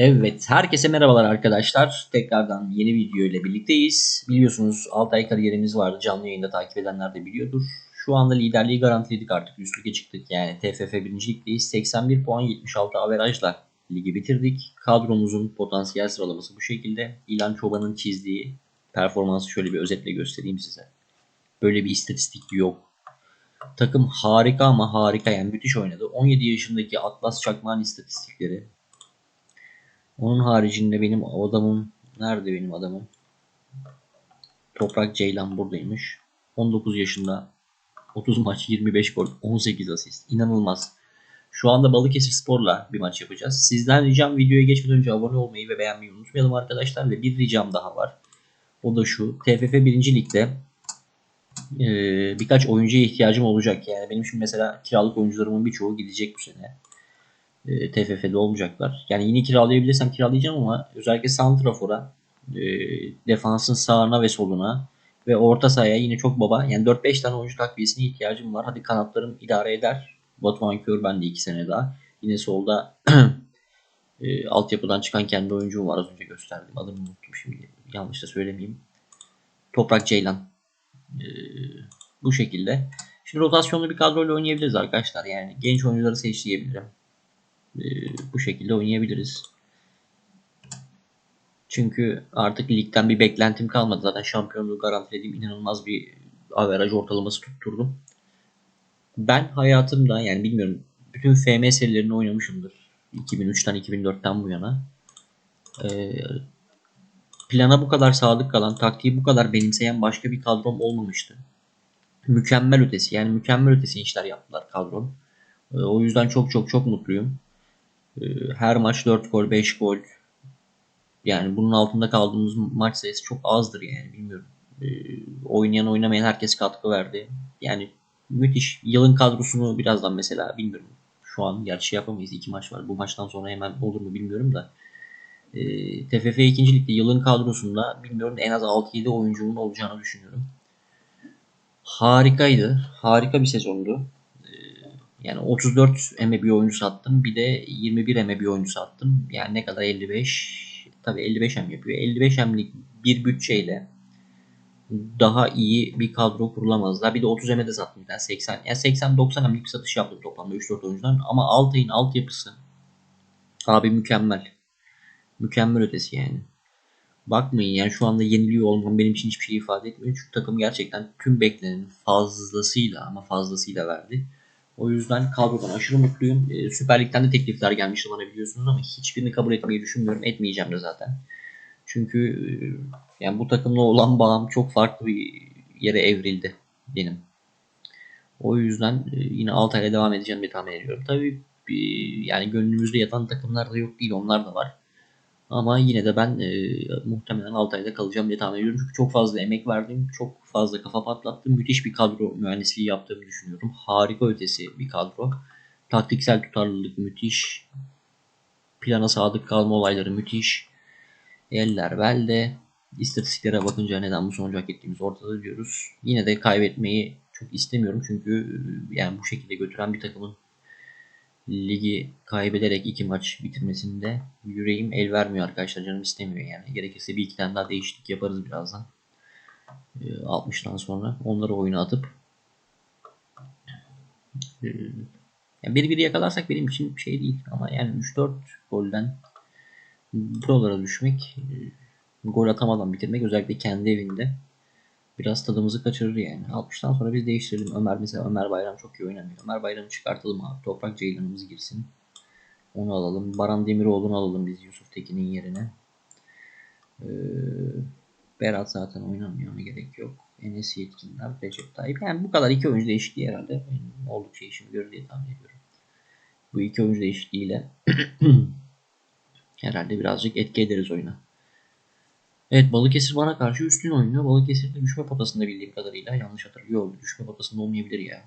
Evet, herkese merhabalar arkadaşlar. Tekrardan yeni video ile birlikteyiz. Biliyorsunuz 6 ay kariyerimiz vardı. Canlı yayında takip edenler de biliyordur. Şu anda liderliği garantiledik artık. Üst lige çıktık. Yani TFF 1. Lig'deyiz. 81 puan 76 averajla ligi bitirdik. Kadromuzun potansiyel sıralaması bu şekilde. İlan Çoban'ın çizdiği performansı şöyle bir özetle göstereyim size. Böyle bir istatistik yok. Takım harika ama harika yani müthiş oynadı. 17 yaşındaki Atlas Çakmak'ın istatistikleri onun haricinde benim adamım nerede benim adamım? Toprak Ceylan buradaymış. 19 yaşında 30 maç 25 gol 18 asist. İnanılmaz. Şu anda Balıkesir Spor'la bir maç yapacağız. Sizden ricam videoya geçmeden önce abone olmayı ve beğenmeyi unutmayalım arkadaşlar. Ve bir ricam daha var. O da şu. TFF 1. Lig'de e, birkaç oyuncuya ihtiyacım olacak. Yani benim şimdi mesela kiralık oyuncularımın birçoğu gidecek bu sene e, TFF'de olmayacaklar. Yani yine kiralayabilirsem kiralayacağım ama özellikle Santrafor'a, e, defansın sağına ve soluna ve orta sahaya yine çok baba. Yani 4-5 tane oyuncu takviyesine ihtiyacım var. Hadi kanatlarım idare eder. Batuhan Kör ben de 2 sene daha. Yine solda e, altyapıdan çıkan kendi oyuncum var az önce gösterdim. Adını unuttum şimdi. Yanlış da söylemeyeyim. Toprak Ceylan. E, bu şekilde. Şimdi rotasyonlu bir kadroyla oynayabiliriz arkadaşlar. Yani genç oyuncuları seçleyebilirim. Ee, bu şekilde oynayabiliriz. Çünkü artık ligden bir beklentim kalmadı. Zaten şampiyonluğu garantilediğim inanılmaz bir averaj ortalaması tutturdum. Ben hayatımda yani bilmiyorum bütün FM serilerini oynamışımdır. 2003'ten 2004'ten bu yana. Ee, plana bu kadar sadık kalan, taktiği bu kadar benimseyen başka bir kadrom olmamıştı. Mükemmel ötesi yani mükemmel ötesi işler yaptılar kadrom. Ee, o yüzden çok çok çok mutluyum. Ee, her maç 4 gol, 5 gol. Yani bunun altında kaldığımız maç sayısı çok azdır yani bilmiyorum. Ee, oynayan oynamayan herkes katkı verdi. Yani müthiş. Yılın kadrosunu birazdan mesela bilmiyorum. Şu an gerçi yapamayız. iki maç var. Bu maçtan sonra hemen olur mu bilmiyorum da. E, TFF 2. Lig'de yılın kadrosunda bilmiyorum en az 6-7 oyuncumun olacağını düşünüyorum. Harikaydı. Harika bir sezondu. Yani 34 eme bir oyuncu sattım. Bir de 21 eme bir oyuncu sattım. Yani ne kadar 55 tabii 55 em yapıyor. 55 emlik bir bütçeyle daha iyi bir kadro kurulamazlar. Bir de 30 eme de sattım. Yani 80 yani 80 90 emlik bir satış yaptım toplamda 3-4 oyuncudan. Ama Altay'ın altyapısı abi mükemmel. Mükemmel ötesi yani. Bakmayın yani şu anda yeniliyor olmam benim için hiçbir şey ifade etmiyor. Çünkü takım gerçekten tüm beklenenin fazlasıyla ama fazlasıyla verdi. O yüzden kadrodan aşırı mutluyum. E, Süper Lig'den de teklifler gelmişti bana biliyorsunuz ama hiçbirini kabul etmeyi düşünmüyorum. Etmeyeceğim de zaten. Çünkü e, yani bu takımla olan bağım çok farklı bir yere evrildi benim. O yüzden e, yine Altay'la devam edeceğim diye tahmin ediyorum. Tabii yani gönlümüzde yatan takımlar da yok değil onlar da var. Ama yine de ben e, muhtemelen Altay'da kalacağım diye tahmin ediyorum. Çünkü çok fazla emek verdim. Çok fazla kafa patlattım. Müthiş bir kadro mühendisliği yaptığımı düşünüyorum. Harika ötesi bir kadro. Taktiksel tutarlılık müthiş. Plana sadık kalma olayları müthiş. Eller belde. İstatistiklere bakınca neden bu sonucu hak ettiğimiz ortada diyoruz. Yine de kaybetmeyi çok istemiyorum. Çünkü yani bu şekilde götüren bir takımın ligi kaybederek iki maç bitirmesinde yüreğim el vermiyor arkadaşlar. Canım istemiyor yani. Gerekirse bir iki tane daha değişiklik yaparız birazdan. 60'tan ee, sonra onları oyuna atıp e, yani bir biri yakalarsak benim için şey değil ama yani 3-4 golden buralara düşmek e, gol atamadan bitirmek özellikle kendi evinde biraz tadımızı kaçırır yani. 60'tan sonra biz değiştirelim. Ömer mesela Ömer Bayram çok iyi oynamıyor. Ömer Bayram'ı çıkartalım abi. Toprak Ceylan'ımız girsin. Onu alalım. Baran Demiroğlu'nu alalım biz Yusuf Tekin'in yerine. Ee, Berat zaten oynamıyor. Ona gerek yok. Enes Yetkinler, Recep Tayyip. Yani bu kadar iki oyuncu değişikliği herhalde benim oldukça işimi görür diye tahmin ediyorum. Bu iki oyuncu değişikliğiyle herhalde birazcık etki ederiz oyuna. Evet Balıkesir bana karşı üstün oynuyor. Balıkesir de düşme potasında bildiğim kadarıyla. Yanlış hatırlıyorum. Düşme potasında olmayabilir ya.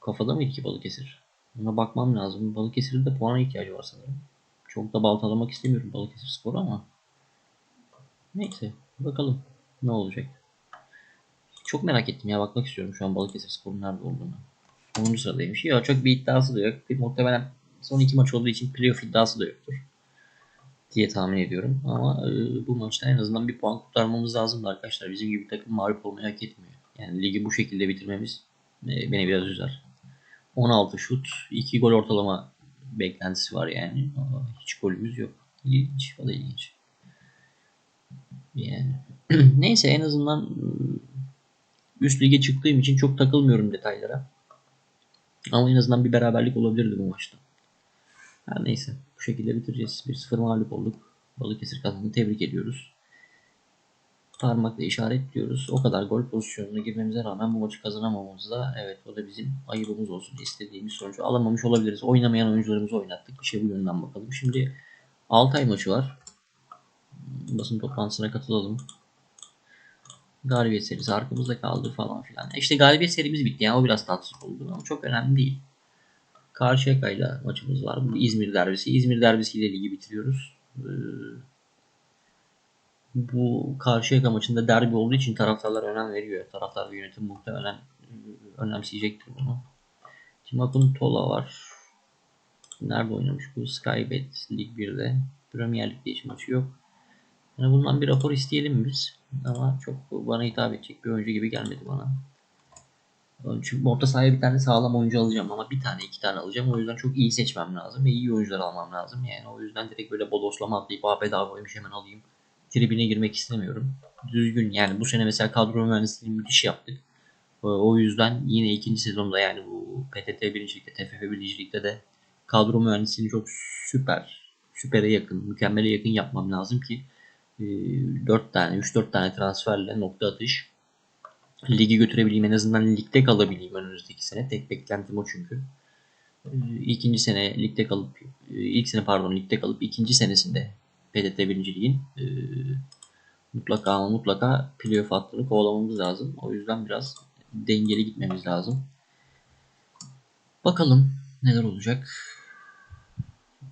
Kafada mıydı ki Balıkesir? Buna bakmam lazım. Balıkesir'de de puana ihtiyacı var sanırım. Çok da baltalamak istemiyorum Balıkesir Spor'u ama. Neyse bakalım ne olacak. Çok merak ettim ya bakmak istiyorum şu an Balıkesir Spor'un nerede olduğunu. 10. sıradaymış. Ya çok bir iddiası da yok. Muhtemelen son iki maç olduğu için playoff iddiası da yoktur. Diye tahmin ediyorum. Ama e, bu maçta en azından bir puan kurtarmamız lazımdı arkadaşlar. Bizim gibi takım mağlup olmayı hak etmiyor. Yani ligi bu şekilde bitirmemiz e, beni biraz üzer. 16 şut, 2 gol ortalama beklentisi var yani. Ama hiç golümüz yok. İlginç, o da ilginç. Yani neyse en azından e, üst lige çıktığım için çok takılmıyorum detaylara. Ama en azından bir beraberlik olabilirdi bu maçta. Her neyse. Bu şekilde bitireceğiz. 1-0 mağlup olduk. Balıkesir kazandı. Tebrik ediyoruz. Parmakla işaretliyoruz. O kadar gol pozisyonuna girmemize rağmen bu maçı kazanamamamız da evet o da bizim ayıbımız olsun. İstediğimiz sonucu alamamış olabiliriz. Oynamayan oyuncularımızı oynattık. Bir şey bu yönden bakalım. Şimdi Altay maçı var. Basın toplantısına katılalım. Galibiyet serisi arkamızda kaldı falan filan. İşte galibiyet serimiz bitti. Yani o biraz tatsız oldu ama çok önemli değil. Karşıyaka'yla maçımız var. Bu İzmir derbisi. İzmir derbisiyle ligi bitiriyoruz. Ee, bu Karşıyaka maçında derbi olduğu için taraftarlar önem veriyor. Taraftar ve yönetim muhtemelen e, önemseyecektir bunu. Timakun Tola var. Nerede oynamış bu? Skybet Lig 1'de. Premier Lig'de hiç maçı yok. Yani bundan bir rapor isteyelim biz. Ama çok bana hitap edecek bir oyuncu gibi gelmedi bana. Çünkü orta sahaya bir tane sağlam oyuncu alacağım ama bir tane iki tane alacağım. O yüzden çok iyi seçmem lazım ve iyi oyuncular almam lazım. Yani o yüzden direkt böyle bodoslama atlayıp "Aa, bedavaymış hemen alayım. Tribine girmek istemiyorum. Düzgün yani bu sene mesela kadro mühendisliğini müthiş yaptık. O yüzden yine ikinci sezonda yani bu PTT birincilikte, TFF birincilikte de kadro mühendisliğini çok süper, süpere yakın, mükemmele yakın yapmam lazım ki 4 tane, 3-4 tane transferle nokta atış ligi götürebileyim. En azından ligde kalabileyim önümüzdeki sene. Tek beklentim o çünkü. Ee, İkinci sene ligde kalıp, e, ilk sene pardon ligde kalıp ikinci senesinde PTT birinciliğin e, mutlaka ama mutlaka playoff hattını kovalamamız lazım. O yüzden biraz dengeli gitmemiz lazım. Bakalım neler olacak.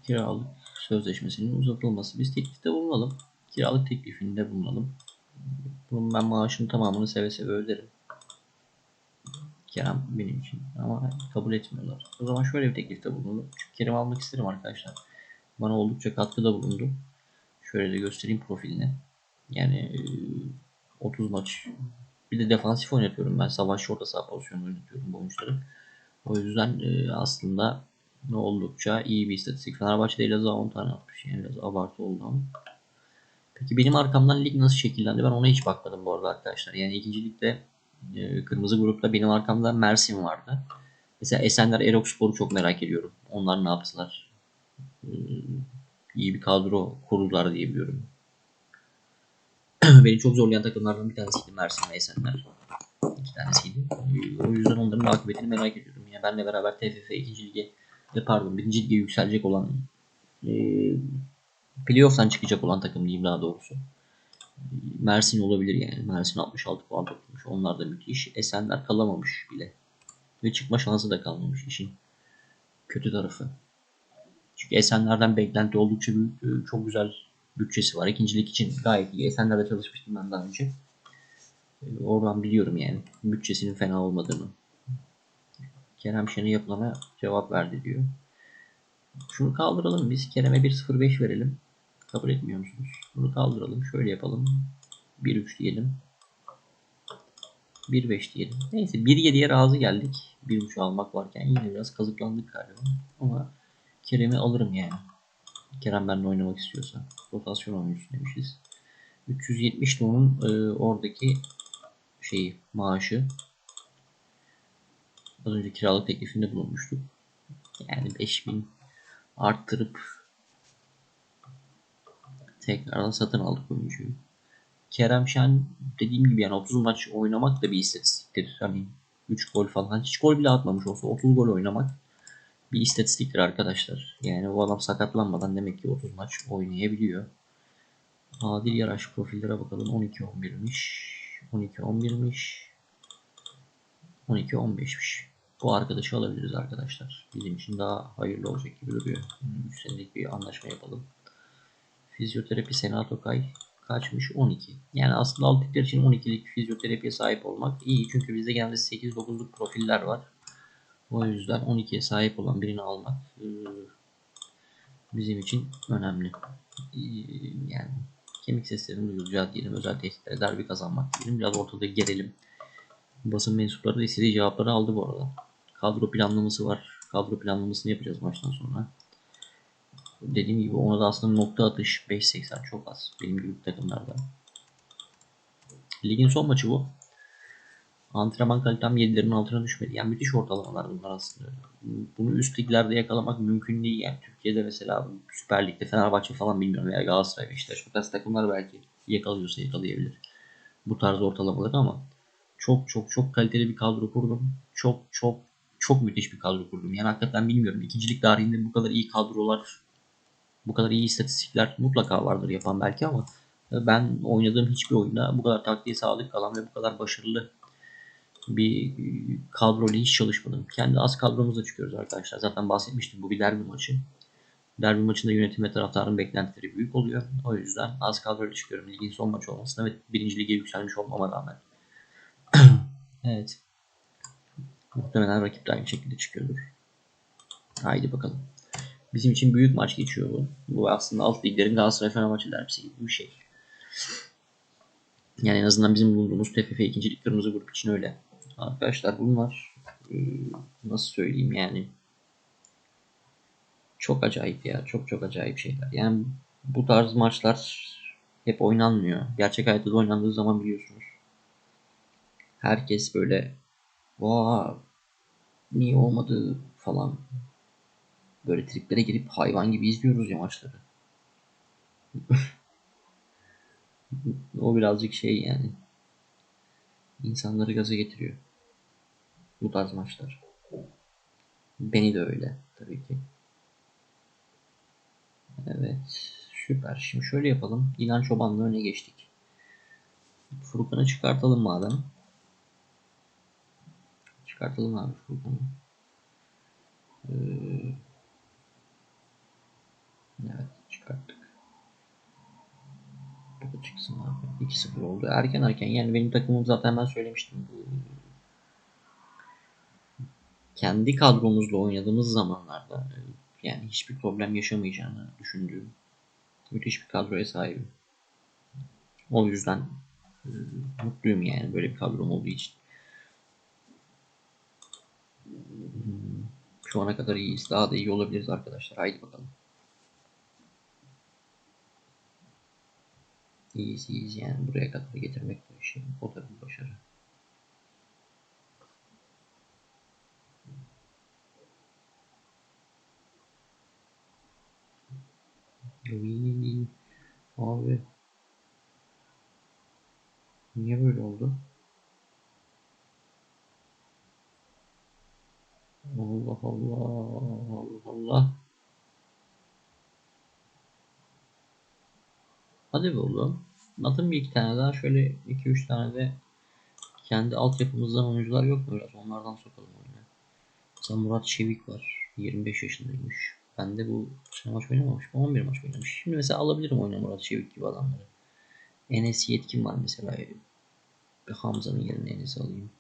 Kiralık sözleşmesinin uzatılması. Biz teklifte bulunalım. Kiralık teklifinde bulunalım. Bunun ben maaşın tamamını seve seve öderim. Kerem benim için ama kabul etmiyorlar. O zaman şöyle bir teklifte bulunalım. Çünkü Kerem almak isterim arkadaşlar. Bana oldukça katkıda bulundu. Şöyle de göstereyim profilini. Yani e, 30 maç. Bir de defansif oynatıyorum ben. Savaş orta saha pozisyonu oynatıyorum bu oyuncuları. O yüzden e, aslında oldukça iyi bir istatistik. Fenerbahçe'de Elazığ'a 10 tane atmış. Yani biraz abartı oldu ama. Peki benim arkamdan lig nasıl şekillendi? Ben ona hiç bakmadım bu arada arkadaşlar. Yani ikinci ligde e, kırmızı grupta benim arkamda Mersin vardı. Mesela Esenler Erokspor'u çok merak ediyorum. Onlar ne yaptılar? E, iyi bir kadro kurdular diye biliyorum. Beni çok zorlayan takımlardan bir tanesiydi Mersin ve Esenler. İki tanesiydi. E, O yüzden onların akıbetini merak ediyorum. Yine benle beraber TFF ikinci lige e, pardon birinci lige yükselecek olan e, playoff'tan çıkacak olan takım diyeyim daha doğrusu. Mersin olabilir yani. Mersin 66 puan toplamış. Onlar da müthiş. Esenler kalamamış bile. Ve çıkma şansı da kalmamış işin. Kötü tarafı. Çünkü Esenler'den beklenti oldukça büyük. e, Çok güzel bütçesi var. İkincilik için gayet iyi. Esenler'de çalışmıştım ben daha önce. E, Oradan biliyorum yani. Bütçesinin fena olmadığını. Kerem Şen'e yapılana cevap verdi diyor. Şunu kaldıralım biz. Kerem'e 1.05 verelim. Kabul etmiyor musunuz? Bunu kaldıralım. Şöyle yapalım. 1.3 diyelim. 1.5 diyelim. Neyse 1.7'ye razı geldik. 1.5 almak varken yine biraz kazıklandık galiba. Ama Kerem'i alırım yani. Kerem benimle oynamak istiyorsa. Rotasyon oyuncusu demişiz. 370 de onun e, oradaki şeyi maaşı. Az önce kiralık teklifinde bulunmuştuk. Yani 5000 arttırıp tekrardan satın aldık oyuncuyu. Kerem Şen dediğim gibi yani 30 maç oynamak da bir istatistiktir. Hani 3 gol falan hiç gol bile atmamış olsa 30 gol oynamak bir istatistiktir arkadaşlar. Yani o adam sakatlanmadan demek ki 30 maç oynayabiliyor. Adil Yaraş profillere bakalım. 12-11'miş. 12-11'miş. 12-15'miş. Bu arkadaşı alabiliriz arkadaşlar. Bizim için daha hayırlı olacak gibi duruyor. 3 senelik bir anlaşma yapalım. Fizyoterapi Senat Okay kaçmış? 12. Yani aslında alt ligler için 12'lik fizyoterapiye sahip olmak iyi. Çünkü bizde genelde 8-9'luk profiller var. O yüzden 12'ye sahip olan birini almak e, bizim için önemli. Ee, yani kemik seslerinin duyulacağı diyelim. Özel tehditlere derbi kazanmak diyelim. Biraz ortada gerelim. Basın mensupları da istediği cevapları aldı bu arada. Kadro planlaması var. Kadro planlamasını yapacağız maçtan sonra. Dediğim gibi ona da aslında nokta atış 5.80 çok az. Benim gibi takımlarda. Ligin son maçı bu. Antrenman kalitem 7'lerin altına düşmedi. Yani müthiş ortalamalar bunlar aslında. Bunu üst liglerde yakalamak mümkün değil. Yani Türkiye'de mesela Süper Lig'de Fenerbahçe falan bilmiyorum veya Galatasaray Beşiktaş bu tarz takımlar belki yakalıyorsa yakalayabilir. Bu tarz ortalamaları ama çok çok çok kaliteli bir kadro kurdum. Çok çok çok müthiş bir kadro kurdum. Yani hakikaten bilmiyorum. İkincilik tarihinde bu kadar iyi kadrolar, bu kadar iyi istatistikler mutlaka vardır yapan belki ama ben oynadığım hiçbir oyunda bu kadar taktiğe sadık kalan ve bu kadar başarılı bir kadroyla hiç çalışmadım. Kendi az kadromuzla çıkıyoruz arkadaşlar. Zaten bahsetmiştim bu bir derbi maçı. Derbi maçında yönetim ve taraftarın beklentileri büyük oluyor. O yüzden az kadroyla çıkıyorum. Ligin son maçı olmasına ve birinci lige yükselmiş olmama rağmen. evet. Muhtemelen rakip de aynı şekilde çıkıyordur. Haydi bakalım. Bizim için büyük maç geçiyor bu. Bu aslında alt liglerin Galatasaray Fenerbahçe derbisi gibi bir şey. Yani en azından bizim bulunduğumuz TFF 2. Lig Kırmızı Grup için öyle. Arkadaşlar bunlar e, nasıl söyleyeyim yani çok acayip ya. Çok çok acayip şeyler. Yani bu tarz maçlar hep oynanmıyor. Gerçek hayatta da oynandığı zaman biliyorsunuz. Herkes böyle vaa niye olmadı falan böyle triplere girip hayvan gibi izliyoruz ya maçları. o birazcık şey yani insanları gaza getiriyor. Bu tarz maçlar. Beni de öyle tabii ki. Evet. Süper. Şimdi şöyle yapalım. İlan Çoban'la öne geçtik. Furkan'ı çıkartalım madem. Çıkartalım abi Furkan'ı. Ee, çıksın abi. 2-0 oldu. Erken erken yani benim takımım zaten ben söylemiştim. Kendi kadromuzla oynadığımız zamanlarda e, yani hiçbir problem yaşamayacağını düşündüğüm müthiş bir kadroya sahibim. O yüzden e, mutluyum yani böyle bir kadrom olduğu için. Hmm, şu ana kadar iyiyiz. Daha da iyi olabiliriz arkadaşlar. Haydi bakalım. İyiyiz iyiyiz yani buraya kadar getirmek bu işi. O da bir başarı. Uy, abi. Niye böyle oldu? Allah Allah Allah Allah. Hadi be oğlum. Atın bir iki tane daha şöyle iki üç tane de kendi altyapımızdan oyuncular yok mu biraz onlardan sokalım oyuna. Mesela Murat Çevik var. 25 yaşındaymış. Ben de bu sene maç oynamamış. 11 maç oynamış. Şimdi mesela alabilirim oyuna Murat Çevik gibi adamları. Enes Yetkin var mesela. Hamza'nın yerine Enes'i alayım.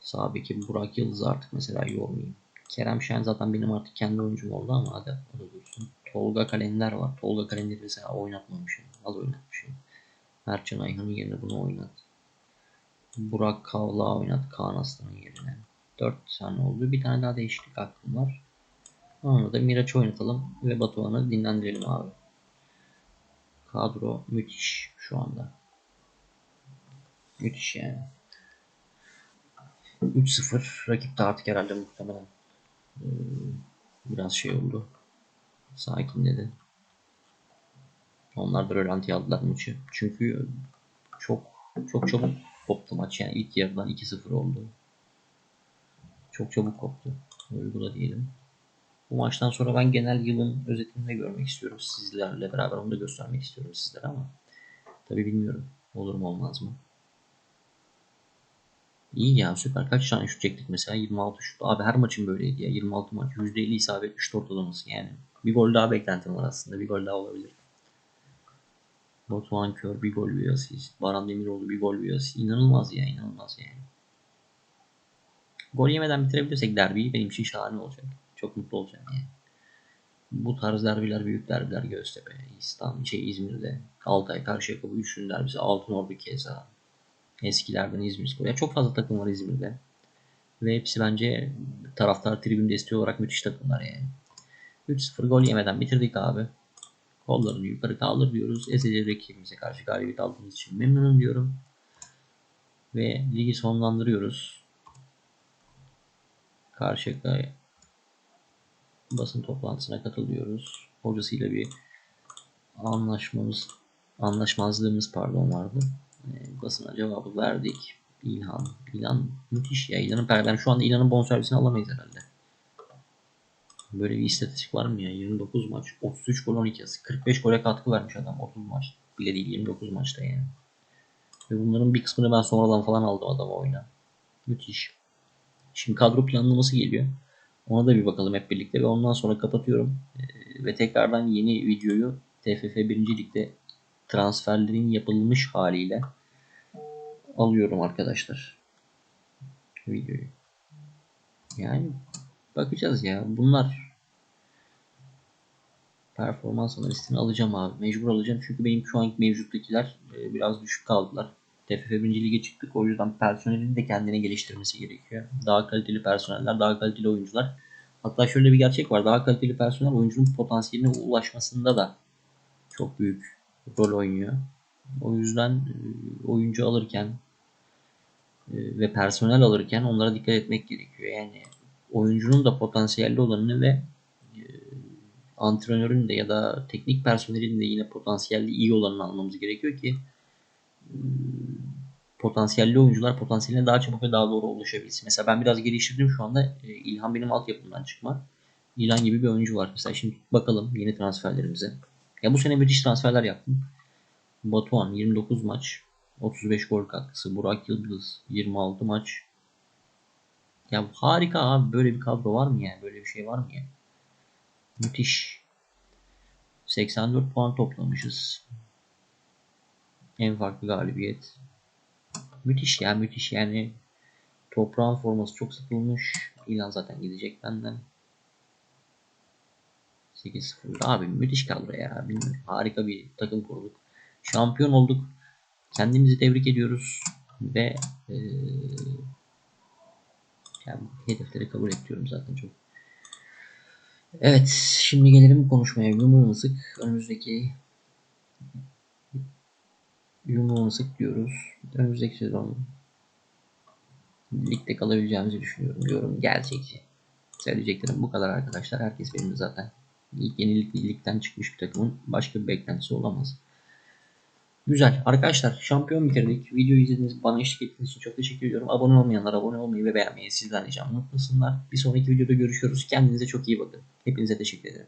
Sağ Burak Yıldız artık mesela yormayayım. Kerem Şen zaten benim artık kendi oyuncum oldu ama hadi o da dursun. Tolga Kalender var. Tolga Kalender'i mesela oynatmamışım. Az oynatmışım. Mertcan Ayhan'ın yerine bunu oynat. Burak Kavla oynat Kaan Aslan'ın yerine. 4 tane oldu. Bir tane daha değişiklik aklım var. Onu da Miraç oynatalım ve Batuhan'ı dinlendirelim abi. Kadro müthiş şu anda. Müthiş yani. 3-0 rakip de artık herhalde muhtemelen biraz şey oldu. Sakinledi. Onlar da rölanti aldılar maçı. Çünkü çok çok çabuk koptu maç yani ilk yarıdan 2-0 oldu. Çok çabuk koptu. Uygula diyelim. Bu maçtan sonra ben genel yılın özetini de görmek istiyorum sizlerle beraber onu da göstermek istiyorum sizlere ama tabi bilmiyorum olur mu olmaz mı. İyi ya süper. Kaç tane şut çektik mesela? 26 şut. Abi her maçın böyleydi ya. 26 maç. %50 isabet şut ortalaması yani. Bir gol daha beklentim var aslında. Bir gol daha olabilir. Batuhan Kör bir gol bir asist. Baran Demiroğlu bir gol bir asist. İnanılmaz ya inanılmaz yani. Gol yemeden bitirebilirsek derbiyi benim için şahane olacak. Çok mutlu olacağım yani. bu tarz derbiler, büyük derbiler Göztepe, İstanbul, şey İzmir'de, Altay, Karşıyaka bu üçünün derbisi, Altınordu keza. Eskilerden İzmir Ya çok fazla takım var İzmir'de. Ve hepsi bence taraftar tribün desteği olarak müthiş takımlar yani. 3-0 gol yemeden bitirdik abi. Kollarını yukarı kaldır diyoruz. Ezeli rakibimize karşı galibiyet aldığımız için memnunum diyorum. Ve ligi sonlandırıyoruz. Karşıyaka basın toplantısına katılıyoruz. Hocasıyla bir anlaşmamız, anlaşmazlığımız pardon vardı. E, basına cevabı verdik. İlhan, İlhan müthiş ya. İlhan'ın ben şu anda İlhan'ın bonservisini alamayız herhalde. Böyle bir istatistik var mı ya? 29 maç, 33 gol 12 asist. 45 gole katkı vermiş adam 30 maç. Bile değil 29 maçta yani. Ve bunların bir kısmını ben sonradan falan aldım adamı oyuna. Müthiş. Şimdi kadro planlaması geliyor. Ona da bir bakalım hep birlikte ve ondan sonra kapatıyorum. Ee, ve tekrardan yeni videoyu TFF 1. Lig'de transferlerin yapılmış haliyle alıyorum arkadaşlar. Videoyu. Yani bakacağız ya. Bunlar performans analistini alacağım abi. Mecbur alacağım. Çünkü benim şu anki mevcuttakiler e, biraz düşük kaldılar. TFF 1. Lige çıktık. O yüzden personelin de kendine geliştirmesi gerekiyor. Daha kaliteli personeller, daha kaliteli oyuncular. Hatta şöyle bir gerçek var. Daha kaliteli personel oyuncunun potansiyeline ulaşmasında da çok büyük rol oynuyor. O yüzden e, oyuncu alırken e, ve personel alırken onlara dikkat etmek gerekiyor. Yani oyuncunun da potansiyelli olanını ve antrenörün de ya da teknik personelin de yine potansiyelli iyi olanını almamız gerekiyor ki potansiyelli oyuncular potansiyeline daha çabuk ve daha doğru ulaşabilsin. Mesela ben biraz geliştirdim şu anda. E, İlhan benim altyapımdan çıkma. İlhan gibi bir oyuncu var. Mesela şimdi bakalım yeni transferlerimize. Ya bu sene müthiş transferler yaptım. Batuhan 29 maç. 35 gol katkısı. Burak Yıldız 26 maç. Ya harika abi. Böyle bir kadro var mı yani? Böyle bir şey var mı ya? Müthiş. 84 puan toplamışız. En farklı galibiyet. Müthiş ya müthiş yani. Toprağın forması çok satılmış. İlan zaten gidecek benden. 8-0. Abi müthiş kadro ya. Harika bir takım kurduk. Şampiyon olduk. Kendimizi tebrik ediyoruz. Ve ee, yani hedefleri kabul ediyorum zaten çok. Evet. Şimdi gelelim konuşmaya. Yumruğunu sık. Önümüzdeki yumruğunu sık diyoruz. Önümüzdeki sezon ligde kalabileceğimizi düşünüyorum diyorum. Gerçekçi. Söyleyeceklerim bu kadar arkadaşlar. Herkes benim zaten ilk yenilik ligden çıkmış bir takımın başka bir beklentisi olamaz. Güzel. Arkadaşlar şampiyon bitirdik. Videoyu izlediğiniz bana eşlik ettiğiniz için çok teşekkür ediyorum. Abone olmayanlar abone olmayı ve beğenmeyi sizden ricam unutmasınlar. Bir sonraki videoda görüşürüz. Kendinize çok iyi bakın. Hepinize teşekkür ederim.